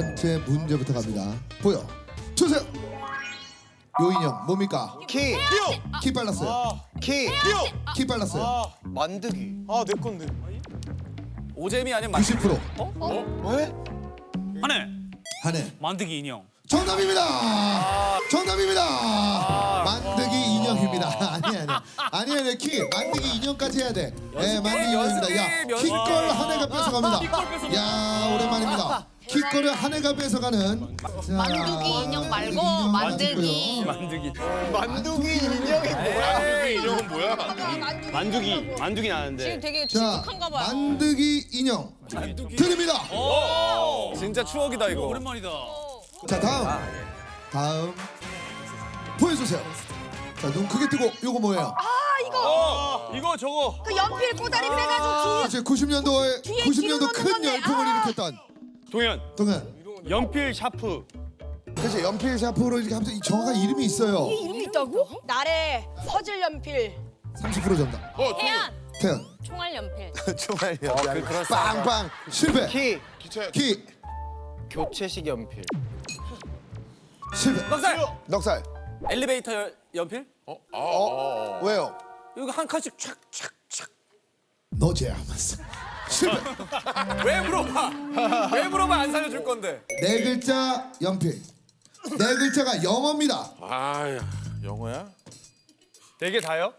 번째 문제부터 갑니다. 보여 주세요. 요 인형 뭡니까? 키, 키 빨랐어요. 키, 키 빨랐어요. 만드기. 아 내 건데. 오재미 아니면 만 90% 왜? 하네. 한해 만드기 인형. 정답입니다. 정답입니다. 만드기 인형입니다. 아니 아니 아니 아니 키 만드기 인형까지 해야 돼. 네 만드기 인형입니다. 야 연습. 키걸 한 해가 뺏어갑니다. 야 오랜만입니다. 키거를 한해가 뺏어가는 자, 만두기 인형 말고 만들기. 만들기. 만두기. 만두기 인형이 뭐야? 인형은 뭐야? 만두기. 만두기 지금 나는데. 되게 자 친숙한가 봐요. 만드기 인형 드립니다. 진짜 추억이다 이거. 오랜만이다. 자 다음 다음 보여주세요. 자 눈 크게 뜨고 요거 뭐예요? 이거 저거. 그 연필 꼬다리 빼가지고 이제 90년도에 뒤에 90년도 뒤로 큰 건데. 열풍을 아. 일으켰던 동현. 동현. 연필 샤프. 그렇지 연필 샤프로 이렇게 하면서 이 정확한 이름이 있어요. 이름이 있다고? 나래 퍼즐 연필 30% 정답. 어, 태연 태연 총알 연필. 총알이요. 빵빵 실패. 키, 기차 키 교체식 연필. 실패. 넉살. 넉살. 엘리베이터 열- 연필? 어? 왜요? 이거 한 칸씩 촥촥촥. 너제 하면서 실패. 왜 물어봐? 왜 물어봐 안 살려줄 건데? 네 글자 연필. 네 글자가 영어입니다. 아야 영어야? 되게 다요?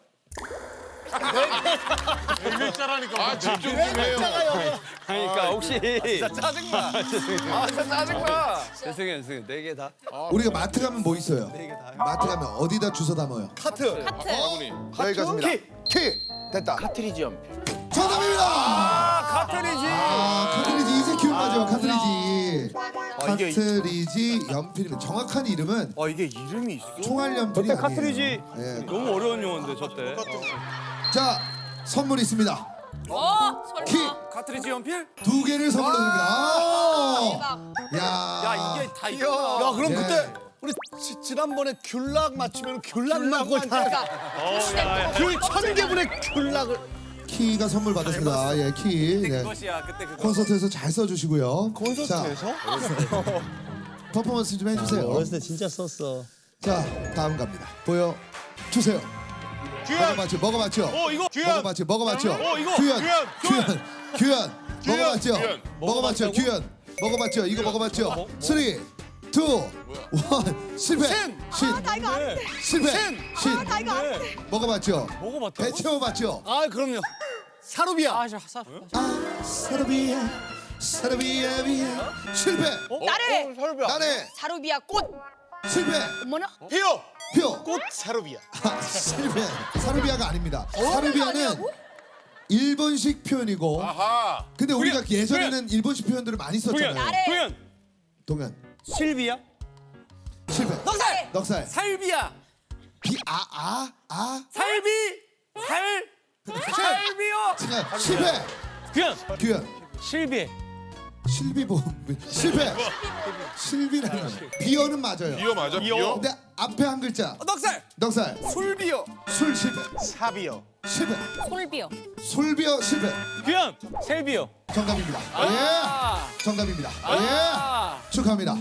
아 집중 좀 해요. 그러니까 혹시. 짜증나. 아 진짜 짜증나. 죄송해요, 죄송해요. 네개 다. 우리가 마트 가면 뭐 있어요? 마트 가면 어디다 주워 담아요? 카트. 여기까지입니다. 키, 키. 됐다. 카트리지 연필. 정답입니다. 카트리지. 아 카트리지. 아, 이게- 카트리지 연필이면 정확한 이름은 아 이게 이름이 있어? 총알 연필이 아니에요. 카트리지 예. 너무 어려운 용어인데 저 때. 자 선물 있습니다. 어 설마. 키 카트리지 연필? 두 개를 선물로 드립니다. 아, 야, 야 이게 다 이거. 야 그럼 예. 그때 우리 지, 지난번에 귤락 맞추면 귤락 나고 귤 천개분의 귤락을 키가 선물 받았습니다. 예, 키. 예. 그것이야 그때 그거. 콘서트에서 잘 써주시고요. 콘서트에서? 자, 퍼포먼스 좀 해주세요. 어렸을 때 진짜 썼어. 자, 다음 갑니다. 보여 주세요. 먹어봤죠? 먹어봤죠? 어, 이거 규현. 먹어봤죠? 먹어봤죠? 어, 이거 규현, 규현, 규현, 규현. 먹어봤죠? 규현. 먹어봤죠? 규현. 먹어봤죠? 이거 먹어봤죠? 쓰리, 투, 원, 실패. 신. 나 이거 아는데 실패. 신. 나 이거 아는데 먹어봤다고? 배 채워봤죠? 아 그럼요 사루비아 아, 사르비아, 사르비아, 비아. 실패. 나래 사루비아 나네. 사루비아 꽃 실패. 어머나 피오 표. 꽃 사루비아 아, 실패. 사르비아가 아닙니다. 사르비아는 일본식 표현이고 아하. 근데 우리가 예전에는 일본식 표현들을 많이. 썼잖아요. 나래. 동현. 동현 실비야? 실패. 넉살. 넉살. 살비야. 비아아아 아. 살비. 살. 살비요. 자, 실패. 규현. 규현. 실비. 실비보 실패. 실비라는 거. 비어는 맞아요. 비어 맞아 비어? 근데 앞에 한 글자 넉살. 넉살 술비요. 술 실패 사비오 실패 솔비요. 술비어 실패 규현. 셀비요. 정답입니다. 아. 예 정답입니다. 아. 예 축하합니다.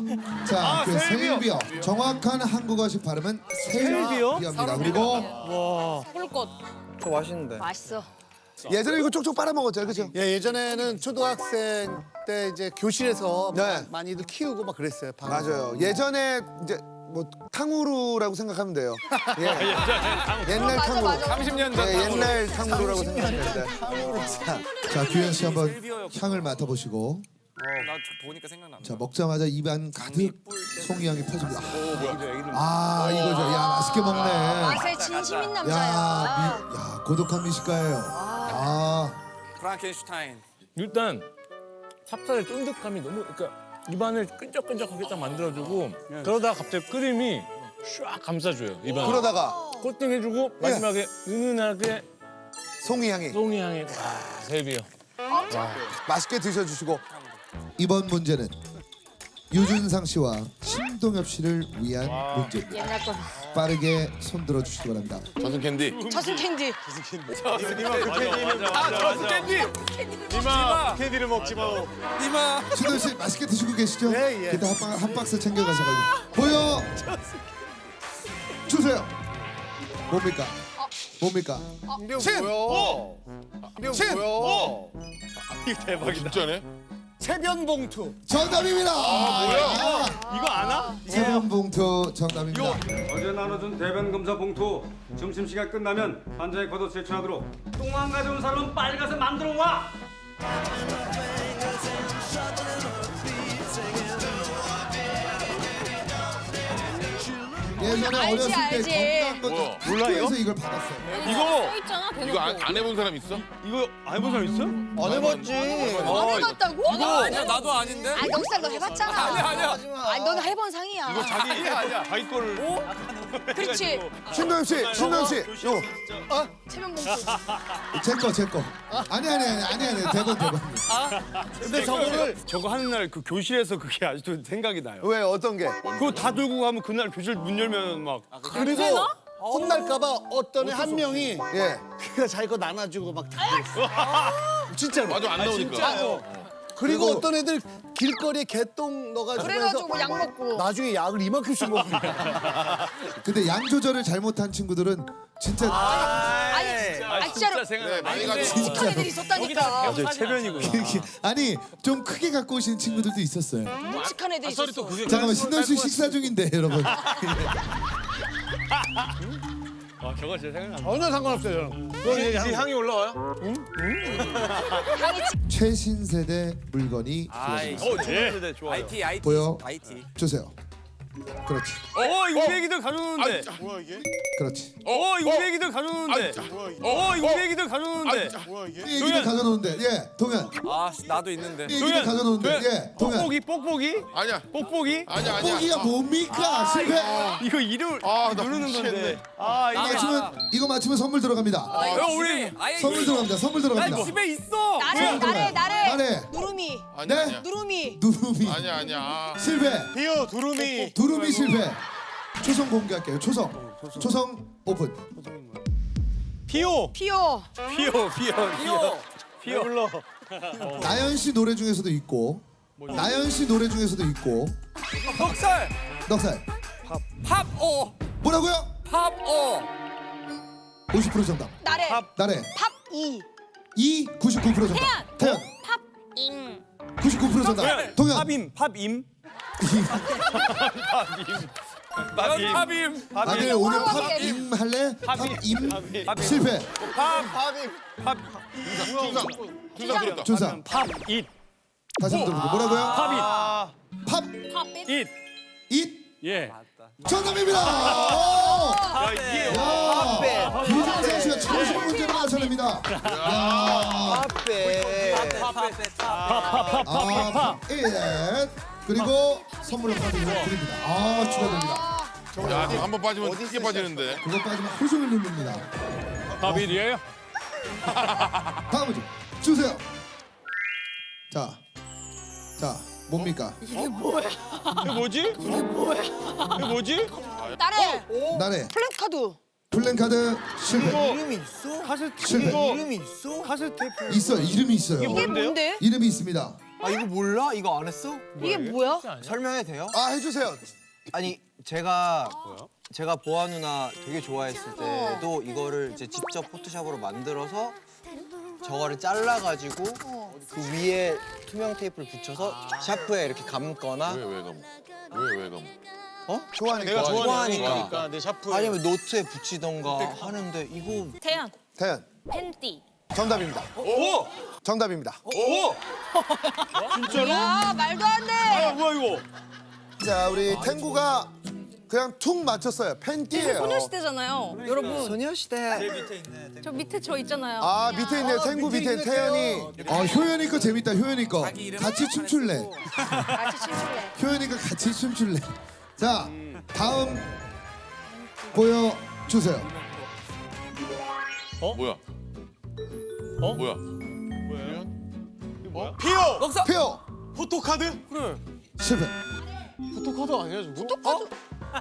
자, 아, 그 셀비어. 셀비어 정확한 한국어식 발음은 셀비어? 셀비어입니다. 그리고 꿀꽃. 저 맛있는데 맛있어. 예전에 이거 쪽쪽 빨아먹었죠 그죠? 예 예전에는 초등학생 때 이제 교실에서 네. 많이들 키우고 막 그랬어요 방. 맞아요. 예전에 이제 뭐 탕후루라고 생각하면 돼요. 예. 옛날 맞아, 탕후루. 맞아. 30년 전. 예, 옛날 탕후루라고 생각하면 됩니다. 자, 자 규현 씨 한번. 향을 맡아보시고 나 보니까 생각나. 자 먹자마자 입안 가득 송이 향이 펴집니다. 애기들. 아 이거죠. 야 맛있게 먹네. 맛에 진심인 야, 남자야 미, 야 고독한 미식가예요. 아 프랑켄슈타인. 일단 찹쌀의 쫀득함이 너무 그러니까 입안을 끈적끈적하게 딱 만들어주고 그러다가 갑자기 끓임이 쫙 감싸줘요 입안 을. 그러다가 코팅해주고 마지막에 은은하게 송이 향이 송이 향이 와 셀비요. 맛있게 드셔주시고 이번 문제는 유준상 씨와 신동엽 씨를 위한 문제입니다. 옛날 거. 빠르게 손들어 주시기 바랍니다. 저승 캔디. 저승 캔디. 아 저스 캔디. 이마 캔디를 먹지 마. 이마. 신동 씨 맛있게 드시고 계시죠? 예, 예. 그때 한, 박- 한 박스 챙겨 가셔가지고 보여 주세요. 뭡니까? 뭡니까? 이게 신! 뭐야? 이게 신! 뭐야? 아, 진짜네. 세변 봉투. 정답입니다. 뭐야? 이거 아나? 세변 봉투 정답입니다. 어제 나눠준 대변 검사 봉투 점심시간 끝나면 환자의 걷어 제출하도록 똥 안 가져온 사람은 빨리 가서 만들어 와. 예전에 알지, 어렸을 알지. 때 뭐야? 건강 학교에서 이걸 받았어요. 이거 써 있잖아 대놓고. 이거 안, 안 해본 사람 있어? 이거 안 해본 사람 있어? 안 해봤지. 안 해봤다고? 아니야 나도 아닌데. 아 넉살 너 해봤잖아. 아니야 아니야. 아니 넌 해본 상이야. 이거 자기 자기 거를 그렇지. 신동엽 씨, 신동엽 씨, 요, 체면봉투. 제거 제거. 아니 아니 아니 아니 아니 대본 대본. 근데 저거를 저거 하는 날 그 교실에서 그게 아직도 생각이 나요. 왜 어떤 게? 그거 다 들고 가면 그날 교실 문 열면 막 그리고 혼날까봐 어떤 애 한 명이 예 그가 자기 거 나눠주고 막 다. 진짜로. 맞아 안 나오니까. 그리고 어떤 애들 길거리에 개똥 넣어가지고 그래가지고 약 먹고. 나중에 약을 이만큼씩 먹으니까. 근데 양 조절을 잘못한 친구들은 진짜 아니, 아 진짜로 네, 많이 가져. 묵직한 애들이 있었다니까. 맞아요 체면이구나. 이렇게 아니 좀 크게 갖고 오시는 친구들도 있었어요. 묵직한 애들이 있었어. 잠깐만 신동 씨 식사 중인데 여러분. 아 저거 진짜 생각나. 전혀 상관없어요 저는. 그건 이제 얘기하는 향이 올라와요? 최신 세대 물건이 아이. 어, 네. 좋아요. IT IT. 보여 IT. 주세요. 그렇지, 어, 이거 우리 애기들 가져오는데. 뭐야 이게? 그렇지. 어, 이거 우리 애기들 가져오는데. 뭐야 이게? 어, 이거 우리 애기들 가져오는데. 뭐야 이게? 이 얘기들 가져놓는데, 예, 동현. 아 나도 있는데. 이 얘기들 가져놓는데, 예, 동현. 뽁뽁이, 뽁뽁이, 아니야. 뽁뽁이. 아니야 아니야. 뽀기가 뭡니까? 실패. 이거 이름을 아, 나 누르는. 건데. 아, 이거 맞추면 이거 맞추면 선물 들어갑니다. 어, 우리 선물 들어갑니다. 선물 나 들어갑니다. 집에 있어. 나래 나래 나래. 나래. 누름이 아니야 네? 아니야. 누름이. 누름이 아니야 아니야. 실패. 비어 두루미. 두 루미 실패. 초성 공개할게요. 초성. 초성 오픈. 피오, 피오. 피오, 피오, 피오, 피오. 불러. 나연 씨 노래 중에서도 있고 나연 씨 노래 중에서도 있고 넉살. 넉살 팝오. 뭐라고요? 팝오. 50% 정답. 나래. 나래 팝이. 2 99% 정답. 태연 잉. 99% 정답. 동현 팝임, 팝임. 넌 팝임. 아들 오늘 뭐라고 팝임 할래? 팝임. 실패. 준상 준상 들었다. 준상 팝잇, 다시 한번 들어볼게요. 뭐라고요? 팝잇, 팝 팝잇. 잇. 잇 예. 정답입니다. 오! 야, 이게 야, 유정선 씨가 정식 문제를 맞춰냅니다. 야, 아, 팝 잇. 그리고 선물을 받으면 드립니다. 아, 축하드립니다. 야, 지금 한번 빠지면 크게 빠지는데. 그거 빠지면 종일 누릅니다. 팝잇이에요? 다음 문제 주세요. 자, 자, 뭡니까? 이게 뭐지? 이게 뭐지? 나래. 나래 플랜카드. 플랜 카드 실패. 이름이 있어? 카세트 실패. 이거 이름이 있어? 카세트 테이프. 있어요. 이름이 있어요. 이게 뭔데요? 뭔데? 이름이 있습니다. 아 이거 몰라? 이거 안 했어? 이게 뭐야? 설명해도 돼요? 아 해주세요. 아니 제가 제가 보아 누나 되게 좋아했을 때도 이거를 이제 직접 포토샵으로 만들어서 저거를 잘라가지고 그 위에 투명 테이프를 붙여서 샤프에 이렇게 감거나 왜왜 감? 왜왜 감? 어? 좋아하니까. 내가 좋아하니까. 좋아하니까 내 샤프. 아니면 노트에 붙이던가 하는데 이거 태연. 태연 팬티. 정답입니다. 오! 정답입니다. 오! 진짜로? 야 말도 안 아, 돼. 뭐야 이거? 자 우리 탱구가 그냥 툭 맞췄어요. 팬티예요. 소녀시대잖아요. 여러분. 소녀시대 저 밑에 저 있잖아요. 아 밑에 있네요. 탱구 밑에 있는 태연이. 어, 효연이 거 재밌다. 효연이 거. 같이 춤출래. 같이 춤출래. 효연이가 같이 춤출래. 자, 다음 보여 주세요. 뭐야? 어? 뭐야? 피오! 넉살. 페어 포토카드? 그래. 실패. 포토카드 아니야 저거?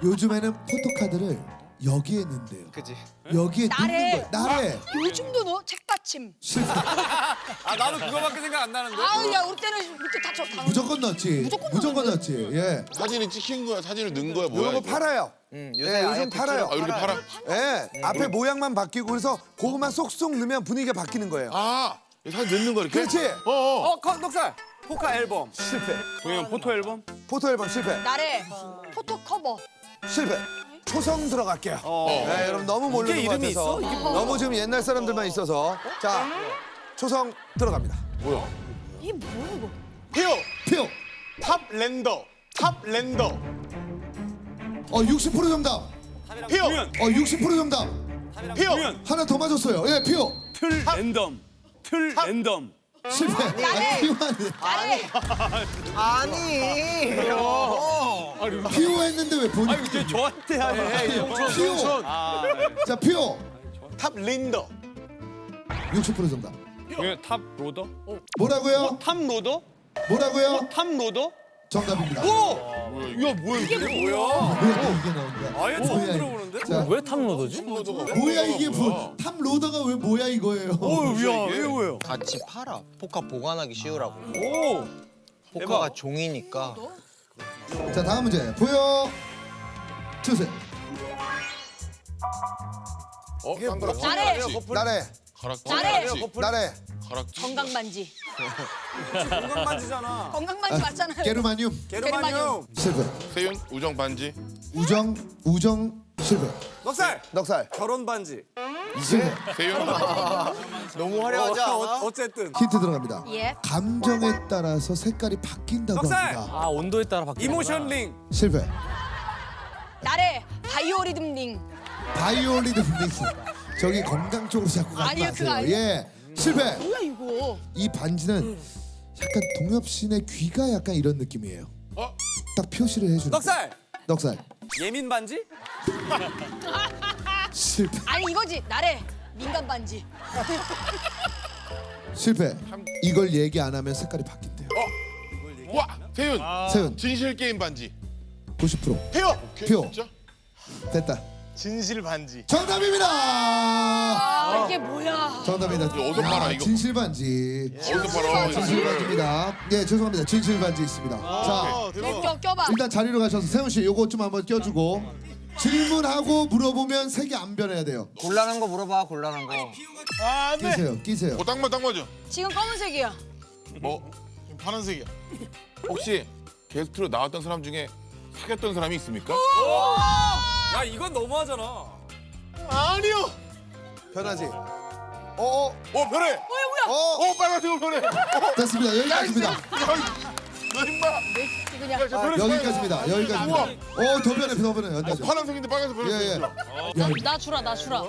요즘에는 포토카드를 여기에 있는데요. 그지? 여기에 나래. 넣는 거예요. 나래. 요즘도 너 책받침. 실패. 아 나도 그거밖에 생각 안 나는데. 아우 야 우리 때는 밑에 다 저. 다 무조건 넣었지. 무조건? 넣었지. 예. 사진이 찍힌 거야 사진을 넣은 거야 뭐야 이거 이거? 팔아요. 응, 예, 요새 아예 요즘 팔아요. 아 이렇게 팔아? 예, 앞에 모양만 바뀌고 그래서 그것만 쏙쏙 넣으면 분위기가 바뀌는 거예요. 아 사진 넣는 거 이렇게? 그렇지. 어 어 어 컷, 녹살. 포카 앨범. 실패. 동현 포토 앨범? 포토 앨범 실패. 나래 포토 커버. 실패. 초성 들어갈게요. 어. 네, 여러분 너무 모르는 것 이름이 같아서 있어? 이게 너무 지금 옛날 사람들만 있어서 자 초성 들어갑니다. 이게 뭐야 이거? 피오 피오. 탑 랜더 탑 랜더 어60% 정답. 피오 어60% 정답. 피오 하나 더 맞았어요. 예, 피오. 틀 랜덤 틀 랜덤 실패. 아, 피오한데. 나래. 아니. 피오 했는데 왜 본인? 이제 저한테 하네 피오. 자, 피오. 탑 린더 60% 정답. 동현 탑 로더? 뭐라고요? 탑 로더? 뭐라고요? 탑 로더? 정답입니다. 야 뭐야 이게 뭐야? 뭐야 이게 나온다. 아예 처음 뭐야, 들어보는데? 자, 왜 탑로더지? 뭐야 이게 뭐? 탑 로더가 왜 뭐야 이거예요? 야 이게 뭐야 같이 팔아. 포카 보관하기 쉬우라고. 오 포카가 종이니까. 자, 다음 문제 보여 주세요. 어? 쌍가락 나래. 나래, 나래. 나래. 가락지 건강 반지. 건강 반지잖아. 건강 반지 맞잖아요. 게르마늄 게르마늄. 실패. 세윤 우정 반지 우정 우정 실패. 녹살. 넉살. 결혼 반지. 실패. 세윤 너무 화려하지 않아? 어, 어쨌든. 힌트 들어갑니다. 예. 감정에 따라서 색깔이 바뀐다고 넉살! 합니다. 아 온도에 따라 바뀌는 이모션 링. 실패. 나래. 바이오리듬 링. 바이올리드 믹스. 저기 건강 쪽으로 자꾸 가지 아니요, 그거 마세요. 아니에요. 예. 실패. 뭐야 이거? 이 반지는 약간 동엽 씨의 귀가 약간 이런 느낌이에요. 어? 딱 표시를 해주는. 넉살. 넉살. 예민 반지? 실패. 아니 이거지. 나래. 민간 반지. 실패. 이걸 얘기 안 하면 색깔이 바뀐대요. 와 세윤 세윤 진실 게임 반지 90%. 피오 표. 진짜? 됐다. 진실 반지 정답입니다. 아 이게 뭐야? 정답입니다. 이거 어디서 팔아, 이거? 진실 반지. 어디서 팔아 진실 반지입니다. 예, 죄송합니다. 진실 반지 있습니다. 자, 껴 껴봐. 일단 자리로 가셔서 세훈 씨 요거 좀 한번 껴주고 질문하고 물어보면 색이 안 변해야 돼요. 곤란한 거 물어봐. 곤란한 거. 끼세요, 끼세요. 어, 딱 맞아 딱 맞아 지금 검은색이야. 뭐? 파란색이야 혹시 게스트로 나왔던 사람 중에 사귀었던 사람이 있습니까? 야 이건 너무하잖아. 아니요 변하지. 어, 어, 어 변해 어. 어 빨간색 으로 변해 됐습니다. 여기까지입니다. 너 임마 그냥 여기까지입니다. 여기까지입니다. 어, 더 변해, 더 변해. 어, 여기까지. 파란색인데 빨간색 예, 예. 변했어 야, 나 주라 나 주라.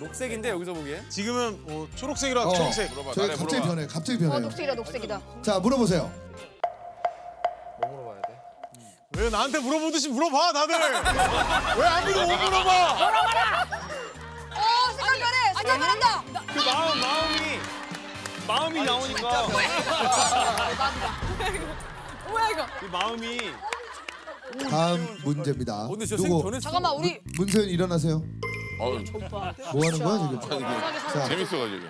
녹색인데 여기서 보기엔. 지금은 뭐 초록색이라 어, 초록색 물어봐 갑자기 물어봐 변해, 갑자기 어 변해요. 녹색이다 녹색이다. 자, 물어보세요. 왜 나한테 물어보듯이 물어봐 다들 왜 아무도 못 물어봐 어 색깔 변해. 색깔 변한다. 그 마음 마음이 마음이 나오니까 뭐야 이거? 그 마음이 다음 문제입니다. 근데 변했어. 잠깐만 우리 문세윤 일어나세요. 어뭐 하는 거야 지금? 자, 재밌어가지고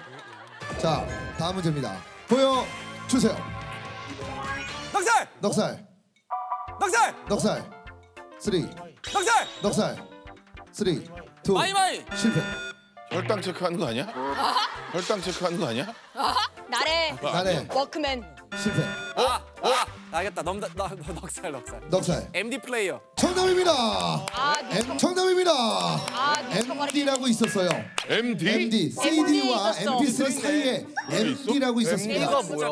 자, 다음 문제입니다. 보여 주세요. 녹살. 넉살, 녹살. 넉살. 쓰리, 녹살. 넉살. 쓰리, 투. 마이 마이. 실패. 혈당 체크하는 거 아니야? 혈당 체크하는 거 아니야? 나래. 나래. 워크맨. 실패. 아, 아, 알겠다. 넘, 나, 나, 넉살, 넉살. 넉살. MD 플레이어. 정답입니다. 아 M 정답입니다. 아, MD라고 있었어요. MD? MD, CD와 있었어. MP3 사이에 MD라고 있었습니다. 뭐야?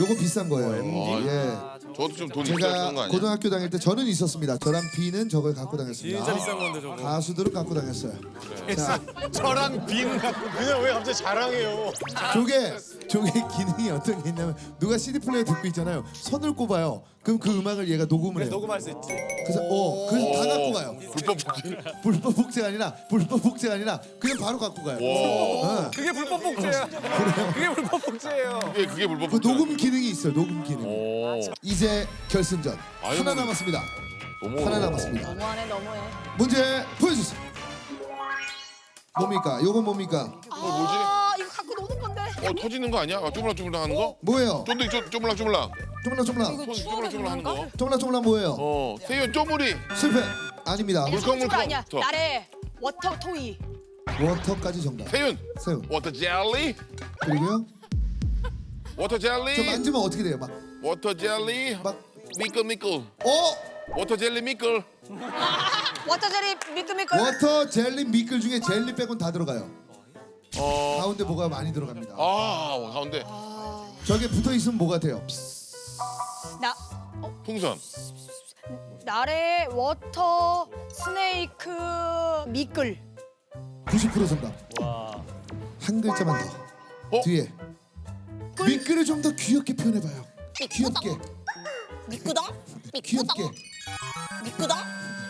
요거 비싼 거예요. 예. 저도 좀돈 있어야 쓰는 거 제가 아니야? 고등학교 다닐 때 저는 있었습니다. 저랑 B는 저걸 갖고 다녔습니다. 진짜 비싼 건데 저거. 가수들은 갖고 다녔어요. 자, 저랑 빈 갖고 그냥 왜 갑자기 자랑해요 저게 저게 기능이 어떤 게 있냐면 누가 CD 플레이어 듣고 있잖아요. 선을 꼽아요. 그럼 그 음악을 얘가 녹음을 해요. 녹음할 수 있지. 그래서 어, 그래서 다 갖고 가요. 불법 불법 복제가 아니라 불법 복제가 아니라 그냥 바로 갖고 가요. 어. 그게 불법 복제야. 그게 불법 복제예요. 그게 그게 불법 그 녹음 기능이 있어요. 녹음 기능. 오 이제 결승전 아유, 하나 뭐. 남았습니다. 너무 살아남았습니다. 너무하네 너무해. 문제 보여주세요. 뭡니까? 요건 뭡니까? 뭐지? 어 터지는 거 아니야? 아, 쪼물락쪼물락 하는 거? 뭐예요? 쫀득 쪼- 쪼물락쪼물락. 쪼물락쪼물락. 손 쪼물락쪼물락 하는 거? 쪼물락쪼물락 뭐예요? 어 세윤 쪼물이. 실패. 아닙니다. 물컹 물컹. 아니야. 더. 나래 워터 토이. 워터까지 정답. 세윤 세훈. 워터 젤리. 그리고요. 워터 저 젤리. 만지면 어떻게 돼요? 막 워터 젤리. 막- 미끌 미끌. 어? 워터 젤리 미끌. 워터 제리 미끌미끌. 워터 젤리 미끌 중에 젤리 빼곤 다 들어가요. 어. 가운데 뭐가 많이 들어갑니다. 아 가운데 저게 붙어 있으면 뭐 같아요? 나 풍선. 나래 워터 스네이크 미끌. 90% 정답. 한 글자만 더. 어? 뒤에. 미끌을 좀더 귀엽게 표현해봐요. 귀엽게. 미끄덩? 귀엽게. 미끄덩?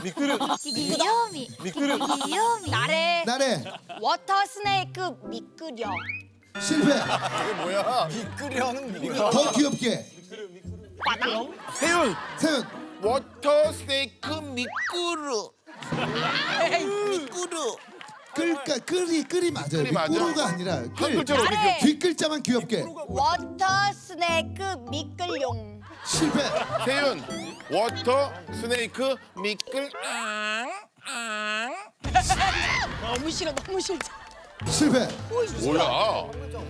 미끄르 귀요미. 미끄르 귀요미. 나래 나래 워터 스네이크 미끌려. 실패. 미끄려는 뭐야? 더 귀엽게. 세윤 세윤 워터 스테이크 미끄르. 끌까 끌이 끌이 맞아요. 끌이 맞아? 미꾸루가 아니라 한 끌. 글자로 나래 뒷글자만 귀엽게. 워터 스네이크 미끌용. 실패. 세윤 워터 스네이크 미끌. 너무 싫어 너무 싫어. 실패. 뭐야?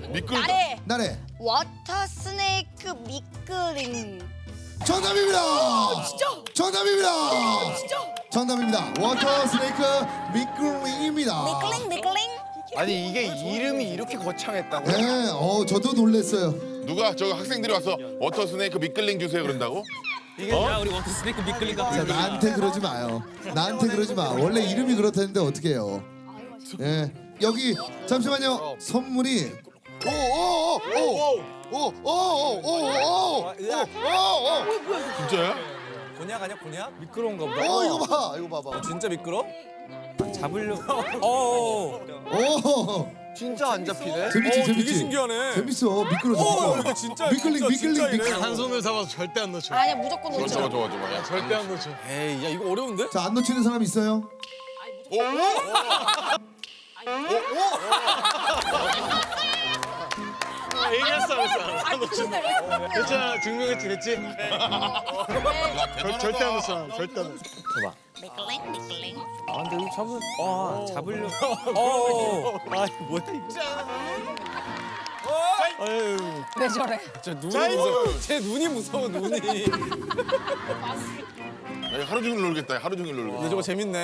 미끌. 나래 나래 워터 스네이크 미끌링. 정답입니다. 진짜? 정답입니다. 진짜? 정답입니다. 워터 스네이크 미끌링입니다. 미끌링 미끌링. 아니 이게 이름이 이렇게 거창했다고? 네, 어 저도 놀랐어요. 누가 저 학생들이 와서 워터 스네이크 미끌링 주세요 그런다고? 이게 야 우리 워터 스네이크 미끌린 자, 같은 나한테 그러지 마요. 나한테 그러지 마. 원래 이름이 그렇다는데 어떻게 해요? 예. 여기 잠시만요. 선물이 오오오오오오오오오오오오 진짜야? 곤약 아니야 곤약? 미끄러운가 보다. 어, 이거 봐. 이거 봐봐. 진짜 미끄러? 잡으려. 어. 오. 진짜 안 잡히네? 재밌지, 어, 되게 재밌지. 신기하네. 재밌어. 미끄러져. 어, 봐봐. 진짜 미끌링, 진짜, 미끌링, 진짜 미끌링. 이래. 한 손을 잡아서 절대 안 놓쳐. 아니야 무조건 놓쳐. 좋아 좋아 좋아. 야, 절대 안 놓쳐. 에이 야 이거 어려운데? 자, 안 놓치는 사람 있어요? 아, 얘기했어, 그랬어. 안 놓친다. 괜찮아, 증명했지, 됐지? 절, 절대 안 놓쳐, 절대 안 놓쳐. 미끌링 미끌링. 아 근데 이거 잡을. 아 잡으려. 어. 아 뭐야 이거? 아유 왜 저래? 진짜 눈이 무서워. 제 눈이 무서워 눈이. 야, 하루 종일 놀겠다. 하루 종일 놀겠다. 근데 저거 재밌네.